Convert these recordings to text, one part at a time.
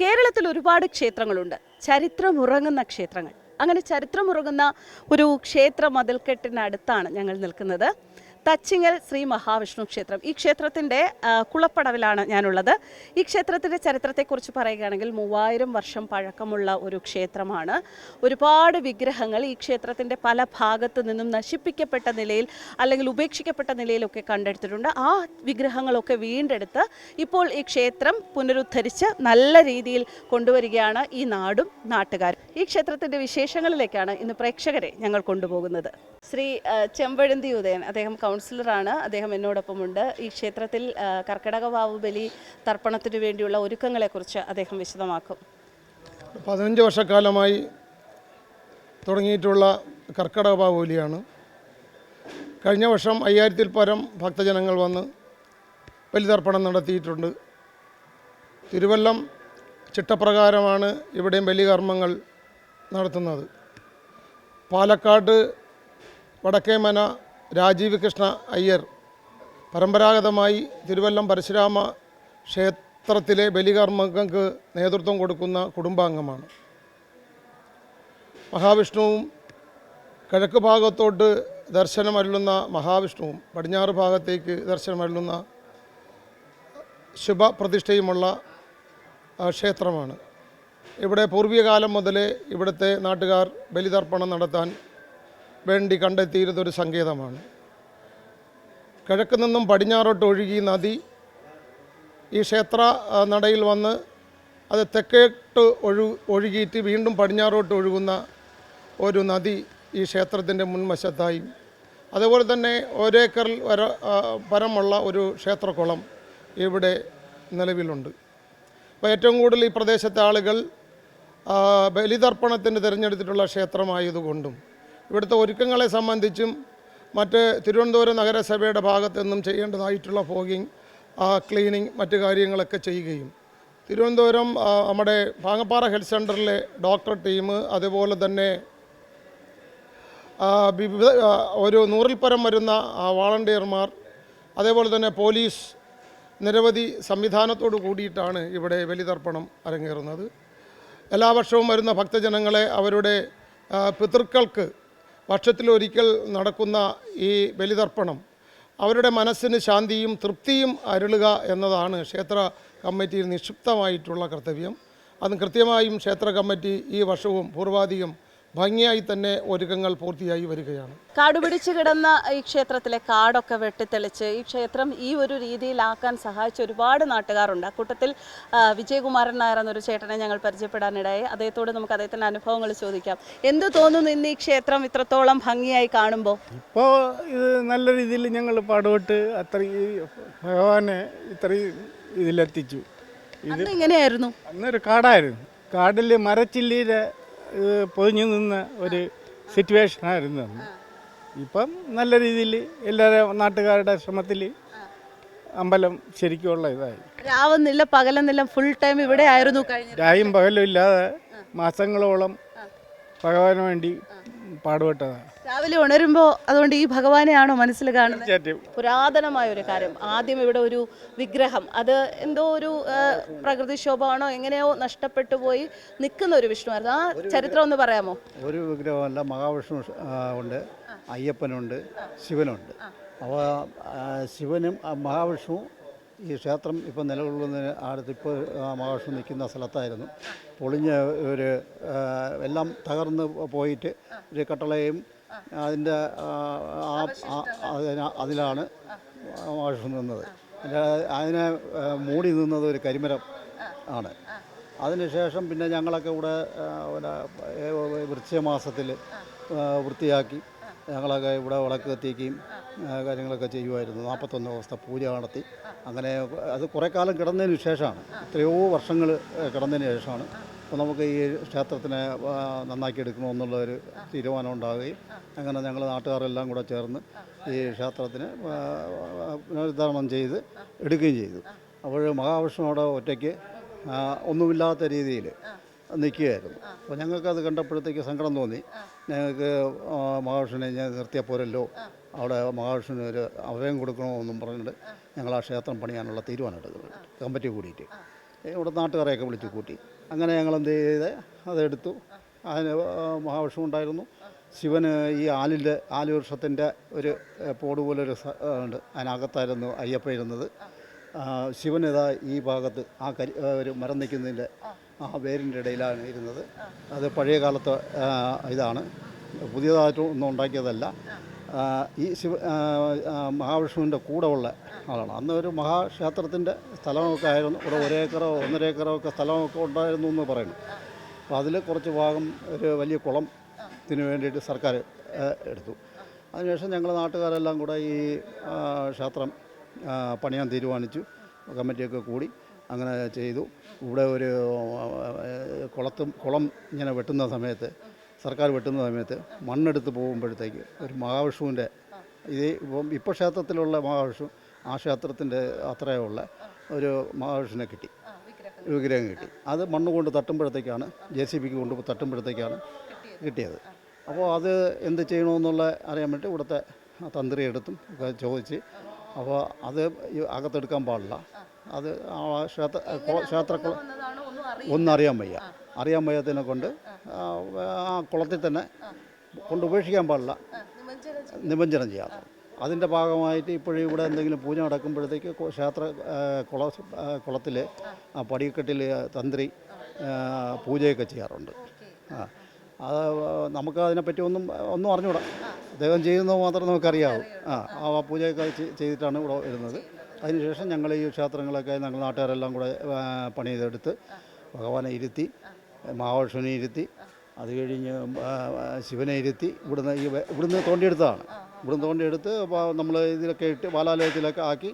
കേരളത്തിൽ ഒരുപാട് ക്ഷേത്രങ്ങളുണ്ട്. ചരിത്രമുറങ്ങുന്ന ക്ഷേത്രങ്ങൾ. അങ്ങനെ ചരിത്രമുറങ്ങുന്ന ഒരു ക്ഷേത്ര മതിൽക്കെട്ടിനടുത്താണ് ഞങ്ങൾ നിൽക്കുന്നത്. തച്ചിങ്ങൽ ശ്രീ മഹാവിഷ്ണു ക്ഷേത്രം. ഈ ക്ഷേത്രത്തിന്റെ കുളപ്പടവിലാണ് ഞാനുള്ളത്. ഈ ക്ഷേത്രത്തിന്റെ ചരിത്രത്തെക്കുറിച്ച് പറയുകയാണെങ്കിൽ മൂവായിരം വർഷം പഴക്കമുള്ള ഒരു ക്ഷേത്രമാണ്. ഒരുപാട് വിഗ്രഹങ്ങൾ ഈ ക്ഷേത്രത്തിന്റെ പല ഭാഗത്തു നിന്നും നശിപ്പിക്കപ്പെട്ട നിലയിൽ അല്ലെങ്കിൽ ഉപേക്ഷിക്കപ്പെട്ട നിലയിലൊക്കെ കണ്ടെടുത്തിട്ടുണ്ട്. ആ വിഗ്രഹങ്ങളൊക്കെ വീണ്ടെടുത്ത് ഇപ്പോൾ ഈ ക്ഷേത്രം പുനരുദ്ധരിച്ച് നല്ല രീതിയിൽ കൊണ്ടുവരികയാണ് ഈ നാടും നാട്ടുകാരും. ഈ ക്ഷേത്രത്തിന്റെ വിശേഷങ്ങളിലേക്കാണ് ഇന്ന് പ്രേക്ഷകരെ ഞങ്ങൾ കൊണ്ടുപോകുന്നത്. ശ്രീ ചെമ്പഴന്തി ഉദയൻ അദ്ദേഹം കൗൺസിലറാണ് അദ്ദേഹം എന്നോടൊപ്പമുണ്ട്. ഈ ക്ഷേത്രത്തിൽ കർക്കിടക വാവ് ബലി തർപ്പണത്തിനു വേണ്ടിയുള്ള ഒരുക്കങ്ങളെക്കുറിച്ച് അദ്ദേഹം വിശദമാക്കും. പതിനഞ്ച് വർഷക്കാലമായി തുടങ്ങിയിട്ടുള്ള കർക്കടക ബാഹുലിയാണ് കഴിഞ്ഞ വർഷം അയ്യായിരത്തിൽ പരം ഭക്തജനങ്ങൾ വന്ന് ബലിതർപ്പണം നടത്തിയിട്ടുണ്ട്. തിരുവല്ലം ചിട്ടപ്രകാരമാണ് ഇവിടെയും ബലികർമ്മങ്ങൾ നടത്തുന്നത്. പാലക്കാട് വടക്കേമന രാജീവ് കൃഷ്ണ അയ്യർ. പരമ്പരാഗതമായി തിരുവല്ലം പരശുരാമ ക്ഷേത്രത്തിലെ ബലികർമ്മങ്ങൾക്ക് നേതൃത്വം കൊടുക്കുന്ന കുടുംബാംഗമാണ്. മഹാവിഷ്ണുവും കിഴക്ക് ഭാഗത്തോട്ട് ദർശനമരുളുന്ന മഹാവിഷ്ണുവും പടിഞ്ഞാറ് ഭാഗത്തേക്ക് ദർശനമരുളുന്ന ശുഭപ്രതിഷ്ഠയുമുള്ള ക്ഷേത്രമാണ്. ഇവിടെ പൂർവികാലം മുതലേ ഇവിടുത്തെ നാട്ടുകാർ ബലിതർപ്പണം നടത്താൻ വേണ്ടി കണ്ടെത്തിയിരുന്നൊരു സങ്കേതമാണ്. കിഴക്ക് നിന്നും പടിഞ്ഞാറോട്ട് ഒഴുകി നദി ഈ ക്ഷേത്ര നടയിൽ വന്ന് അത് തെക്കേട്ട് ഒഴു ഒഴുകിയിട്ട് വീണ്ടും പടിഞ്ഞാറോട്ട് ഒഴുകുന്ന ഒരു നദി ഈ ക്ഷേത്രത്തിന്റെ മുൻവശത്തായി. അതുപോലെ തന്നെ ഒരേക്കറിൽ വര പരമുള്ള ഒരു ക്ഷേത്രക്കുളം ഇവിടെ നിലവിലുണ്ട്. അപ്പോൾ ഏറ്റവും കൂടുതൽ ഈ പ്രദേശത്തെ ആളുകൾ ബലിതർപ്പണത്തിന് തിരഞ്ഞെടുത്തിട്ടുള്ള ക്ഷേത്രമായതുകൊണ്ടും ഇവിടുത്തെ ഒരുക്കങ്ങളെ സംബന്ധിച്ചും മറ്റ് തിരുവനന്തപുരം നഗരസഭയുടെ ഭാഗത്തു നിന്നും ചെയ്യേണ്ടതായിട്ടുള്ള ഫോഗിങ് ക്ലീനിങ് മറ്റു കാര്യങ്ങളൊക്കെ ചെയ്യുകയും. തിരുവനന്തപുരം നമ്മുടെ പാങ്ങപ്പാറ ഹെൽത്ത് സെന്ററിലെ ഡോക്ടർ ടീം അതുപോലെ തന്നെ വിവിധ ഒരു നൂറിൽ പരം വരുന്ന വാളണ്ടിയർമാർ അതേപോലെ തന്നെ പോലീസ് നിരവധി സംവിധാനത്തോട് കൂടിയിട്ടാണ് ഇവിടെ ബലിതർപ്പണം അരങ്ങേറുന്നത്. എല്ലാ വർഷവും വരുന്ന ഭക്തജനങ്ങളെ അവരുടെ പിതൃക്കൾക്ക് വർഷത്തിലൊരിക്കൽ നടക്കുന്ന ഈ ബലിതർപ്പണം അവരുടെ മനസ്സിന് ശാന്തിയും തൃപ്തിയും അരുളുക എന്നതാണ് ക്ഷേത്ര കമ്മിറ്റിയിൽ നിക്ഷിപ്തമായിട്ടുള്ള കർത്തവ്യം. അത് കൃത്യമായും ക്ഷേത്ര കമ്മിറ്റി ഈ വർഷവും പൂർവാധികം ഭംഗിയായി തന്നെ ഒരുക്കങ്ങൾ പൂർത്തിയായി വരികയാണ്. കാടുപിടിച്ച് കിടന്ന ഈ ക്ഷേത്രത്തിലെ കാടൊക്കെ വെട്ടിത്തെളിച്ച് ഈ ക്ഷേത്രം ഈ ഒരു രീതിയിലാക്കാൻ സഹായിച്ച ഒരുപാട് നാട്ടുകാരുണ്ട്. അക്കൂട്ടത്തിൽ കൂട്ടത്തിൽ വിജയകുമാരൻ നായർ എന്നൊരു ചേട്ടനെ ഞങ്ങൾ പരിചയപ്പെടാനിടയായി. അദ്ദേഹത്തോട് നമുക്ക് അദ്ദേഹത്തിന്റെ അനുഭവങ്ങൾ ചോദിക്കാം. എന്ത് തോന്നുന്നു ഇന്ന് ഈ ക്ഷേത്രം ഇത്രത്തോളം ഭംഗിയായി കാണുമ്പോൾ ഇപ്പോൾ ഇത് നല്ല രീതിയിൽ ഞങ്ങൾ പാടുപെട്ട് അത്രയും ഭഗവാനെ ഇത്രയും ഇതിലെത്തിച്ചു. ഇത് ഇങ്ങനെയായിരുന്നു അന്നൊരു കാടായിരുന്നു. കാടിൽ മരച്ചില്ലീരെ ഇത് പൊതിഞ്ഞു നിന്ന ഒരു സിറ്റുവേഷനായിരുന്നു അന്ന്. ഇപ്പം നല്ല രീതിയിൽ എല്ലാവരും നാട്ടുകാരുടെ ശ്രമത്തിൽ അമ്പലം ശരിക്കുമുള്ള ഇതായി. രാവെന്നില്ല പകലെന്നില്ല ഫുൾ ടൈം ഇവിടെ ആയിരുന്നു കഴിഞ്ഞ രായും പകലും ഇല്ലാതെ മാസങ്ങളോളം ഭഗവാന് വേണ്ടി പാടുപെട്ടതാണ്. രാവിലെ ഉണരുമ്പോൾ അതുകൊണ്ട് ഈ ഭഗവാനെയാണോ മനസ്സിൽ കാണുന്നത്? പുരാതനമായ ഒരു കാര്യം. ആദ്യം ഇവിടെ ഒരു വിഗ്രഹം. അത് എന്തോ ഒരു പ്രകൃതിക്ഷോഭമാണോ എങ്ങനെയോ നഷ്ടപ്പെട്ടു പോയി നിൽക്കുന്ന ഒരു വിഷ്ണുവായിരുന്നു. ആ ചരിത്രം ഒന്ന് പറയാമോ? ഒരു വിഗ്രഹമല്ല മഹാവിഷ്ണു ഉണ്ട്. അയ്യപ്പനുണ്ട് ശിവനുണ്ട്. അപ്പോൾ ശിവനും മഹാവിഷ്ണു ഈ ക്ഷേത്രം ഇപ്പോൾ നിലകൊള്ളുന്നതിന് അടുത്തിപ്പോൾ മഹാവിഷ്ണു നിൽക്കുന്ന സ്ഥലത്തായിരുന്നു. പൊളിഞ്ഞ ഒരു എല്ലാം തകർന്ന് പോയിട്ട് ഒരു കട്ടളയും അതിന്റെ അതിലാണ് മഹാവിഷ്ണു നിന്നത്. അതിനെ മൂടി നിന്നത് ഒരു കരിമരം ആണ്. അതിനുശേഷം പിന്നെ ഞങ്ങളൊക്കെ ഇവിടെ പിന്നെ വൃശ്ചിക മാസത്തിൽ വൃത്തിയാക്കി ഞങ്ങളൊക്കെ ഇവിടെ വിളക്ക് കത്തിക്കുകയും കാര്യങ്ങളൊക്കെ ചെയ്യുമായിരുന്നു. നാൽപ്പത്തൊന്ന് ദിവസത്തെ പൂജ നടത്തി. അങ്ങനെ അത് കുറേ കാലം കിടന്നതിന് ശേഷമാണ്. എത്രയോ വർഷങ്ങൾ കിടന്നതിന് ശേഷമാണ്. അപ്പോൾ നമുക്ക് ഈ ക്ഷേത്രത്തിനെ നന്നാക്കി എടുക്കണമെന്നുള്ള ഒരു തീരുമാനം ഉണ്ടാവുകയും അങ്ങനെ ഞങ്ങൾ നാട്ടുകാരെല്ലാം കൂടെ ചേർന്ന് ഈ ക്ഷേത്രത്തിന് പുനരുദ്ധാരണം ചെയ്ത് എടുക്കുകയും ചെയ്തു. അപ്പോൾ മഹാവിഷ്ണുവിടെ ഒറ്റയ്ക്ക് ഒന്നുമില്ലാത്ത രീതിയിൽ നിൽക്കുകയായിരുന്നു. അപ്പോൾ ഞങ്ങൾക്കത് കണ്ടപ്പോഴത്തേക്ക് സങ്കടം തോന്നി. ഞങ്ങൾക്ക് മഹാവിഷ്ണുവിനെ ഞാൻ നിർത്തിയാൽ പോരല്ലോ. അവിടെ മഹാവിഷ്ണുവിന് ഒരു അഭയം കൊടുക്കണമെന്നും പറഞ്ഞിട്ട് ഞങ്ങൾ ആ ക്ഷേത്രം പണിയാനുള്ള തീരുമാനം കമ്പറ്റി കമ്മിറ്റി കൂടിയിട്ട്. ഇവിടെ നാട്ടുകാരെയൊക്കെ വിളിച്ചു കൂട്ടി. അങ്ങനെ ഞങ്ങൾ എന്ത് ചെയ്ത് അതെടുത്തു. അതിന് മഹാവിഷ്ണു ഉണ്ടായിരുന്നു. ശിവന് ഈ ആലിന്റെ ആലു വൃക്ഷത്തിന്റെ ഒരു പോട് പോലൊരു സ- ഉണ്ട്. അതിനകത്തായിരുന്നു അയ്യപ്പ ഇരുന്നത്. ശിവനിതാ ഈ ഭാഗത്ത് ആ കരി ഒരു മരം നിൽക്കുന്നതിന്റെ ആ വേരിന്റെ ഇടയിലാണ് ഇരുന്നത്. അത് പഴയ കാലത്തെ ഇതാണ്. പുതിയതായിട്ട് ഒന്നും ഉണ്ടാക്കിയതല്ല. ഈ ശിവ മഹാവിഷ്ണുവിന്റെ കൂടെ ഉള്ള ആളാണ്. അന്ന് ഒരു മഹാക്ഷേത്രത്തിന്റെ സ്ഥലമൊക്കെ ആയിരുന്നു. ഒരു ഒരേക്കറോ ഒന്നര ഏക്കറോ ഒക്കെ സ്ഥലമൊക്കെ ഉണ്ടായിരുന്നു എന്ന് പറയുന്നു. അപ്പോൾ അതിൽ കുറച്ച് ഭാഗം ഒരു വലിയ കുളത്തിന് വേണ്ടിയിട്ട് സർക്കാർ എടുത്തു. അതിനുശേഷം ഞങ്ങൾ നാട്ടുകാരെല്ലാം കൂടെ ഈ ക്ഷേത്രം പണിയാൻ തീരുമാനിച്ചു. കമ്മിറ്റിയൊക്കെ കൂടി. അങ്ങനെ ചെയ്തു. ഇവിടെ ഒരു കുളത്തും കുളം ഇങ്ങനെ വെട്ടുന്ന സമയത്ത് സർക്കാർ വെട്ടുന്ന സമയത്ത് മണ്ണെടുത്ത് പോകുമ്പോഴത്തേക്ക് ഒരു മഹാവിഷ്ണുവിന്റെ ഇത് ഇപ്പം ഇപ്പോൾ ക്ഷേത്രത്തിലുള്ള മഹാവിഷ്ണു ആ ക്ഷേത്രത്തിന്റെ അത്രയുള്ള ഒരു മഹാവിഷ്ണുവിനെ കിട്ടി. വിഗ്രഹം കിട്ടി. അത് മണ്ണ് കൊണ്ട് തട്ടുമ്പോഴത്തേക്കാണ് ജെ സി ബിക്ക് കൊണ്ട് തട്ടുമ്പോഴത്തേക്കാണ് കിട്ടിയത്. അപ്പോൾ അത് എന്ത് ചെയ്യണമെന്നുള്ള അറിയാൻ വേണ്ടി ഇവിടുത്തെ തന്ത്രി എടുത്തും ഒക്കെ ചോദിച്ച് അപ്പോൾ അത് അകത്തെടുക്കാൻ പാടില്ല. അത് ആ ക്ഷേത്ര ക്ഷേത്രക്കുളം ഒന്നും അറിയാൻ വയ്യ. അറിയാൻ വയ്യാത്തതിനെ കൊണ്ട് ആ, കുളത്തിൽ തന്നെ കൊണ്ട് ഉപേക്ഷിക്കാൻ പാടില്ല. നിമഞ്ജനം ചെയ്യാത്ത അതിന്റെ ഭാഗമായിട്ട് ഇപ്പോഴും ഇവിടെ എന്തെങ്കിലും പൂജ നടക്കുമ്പോഴത്തേക്ക് ക്ഷേത്ര കുള കുളത്തിൽ ആ. പടിക്കെട്ടിൽ തന്ത്രി പൂജയൊക്കെ ചെയ്യാറുണ്ട്. ആ. അത് നമുക്ക് അതിനെപ്പറ്റി ഒന്നും ഒന്നും അറിഞ്ഞൂടാ. അദ്ദേഹം ചെയ്യുന്നത് മാത്രം നമുക്കറിയാവും. ആ ആ പൂജയൊക്കെ ചെയ്തിട്ടാണ് ഇവിടെ വരുന്നത്. അതിനുശേഷം ഞങ്ങൾ ഈ ക്ഷേത്രങ്ങളൊക്കെ ഞങ്ങൾ നാട്ടുകാരെല്ലാം കൂടെ പണി ചെയ്തെടുത്ത് ഭഗവാനെ ഇരുത്തി മഹാവിഷ്ണുവിനെ ഇരുത്തി അത് കഴിഞ്ഞ് ശിവനെ ഇരുത്തി ഇവിടുന്ന് ഈ ഇവിടുന്ന് തോണ്ടിയെടുത്തതാണ്. ഇവിടുന്ന് തോണ്ടിയെടുത്ത് നമ്മൾ ഇതിലൊക്കെ ഇട്ട് ബാലാലയത്തിലൊക്കെ ആക്കി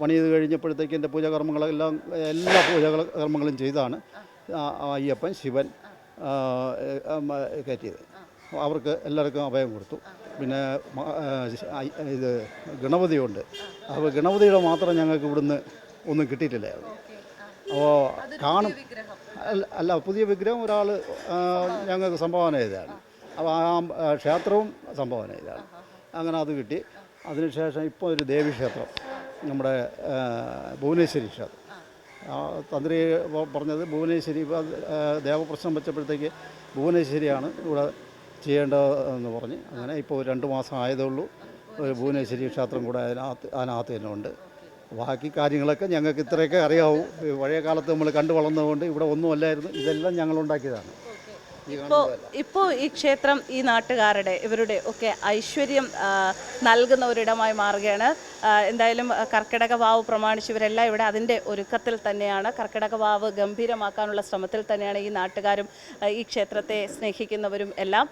പണി ചെയ്ത് കഴിഞ്ഞപ്പോഴത്തേക്ക് എന്റെ പൂജാകർമ്മങ്ങളെല്ലാം എല്ലാ പൂജാകർമ്മങ്ങളും ചെയ്താണ്. അയ്യപ്പൻ ശിവൻ കയറ്റിയത്. അവർക്ക് എല്ലാവർക്കും അഭയം കൊടുത്തു. പിന്നെ ഇത് ഗണപതിയുണ്ട്. അപ്പോൾ ഗണപതിയുടെ മാത്രം ഞങ്ങൾക്ക് ഇവിടുന്ന് ഒന്നും കിട്ടിയിട്ടില്ലായിരുന്നു. അപ്പോൾ കാണും. അല്ല അല്ല പുതിയ വിഗ്രഹം ഒരാൾ ഞങ്ങൾക്ക് സംഭാവന ചെയ്തതാണ്. അപ്പോൾ ആ ക്ഷേത്രവും സംഭാവന ചെയ്തതാണ്. അങ്ങനെ അത് കിട്ടി. അതിനുശേഷം ഇപ്പോൾ ഒരു ദേവീക്ഷേത്രം നമ്മുടെ ഭുവനേശ്വരി ക്ഷേത്രം. തന്ത്രി പറഞ്ഞത് ഭുവനേശ്വരി ദേവപ്രശ്നം വെച്ചപ്പോഴത്തേക്ക് ഭുവനേശ്വരിയാണ് ഇവിടെ ചെയ്യേണ്ടതെന്ന് പറഞ്ഞ്. അങ്ങനെ ഇപ്പോൾ രണ്ട് മാസം ആയതേ ഉള്ളൂ ഒരു ഭുവനേശ്വരി ക്ഷേത്രം കൂടെ അതിനകത്ത് അതിനകത്ത് തന്നെ ഉണ്ട് ബാക്കി കാര്യങ്ങളൊക്കെ ഞങ്ങൾക്ക് ഇത്രയൊക്കെ അറിയാവൂ. പഴയ കാലത്ത് നമ്മൾ കണ്ടു വളർന്നതുകൊണ്ട് ഇവിടെ ഒന്നുമല്ലായിരുന്നു. ഇതെല്ലാം ഈ ഇപ്പോൾ ഇപ്പോൾ ഈ ക്ഷേത്രം ഈ നാട്ടുകാരുടെ ഇവരുടെ ഒക്കെ ഐശ്വര്യം നൽകുന്ന ഒരിടമായി മാറുകയാണ്. എന്തായാലും കർക്കിടക വാവ് പ്രമാണിച്ച് ഇവരെല്ലാം ഇവിടെ അതിന്റെ ഒരുക്കത്തിൽ തന്നെയാണ്. കർക്കിടക വാവ് ഗംഭീരമാക്കാനുള്ള ശ്രമത്തിൽ തന്നെയാണ് ഈ നാട്ടുകാരും ഈ ക്ഷേത്രത്തെ സ്നേഹിക്കുന്നവരും എല്ലാം.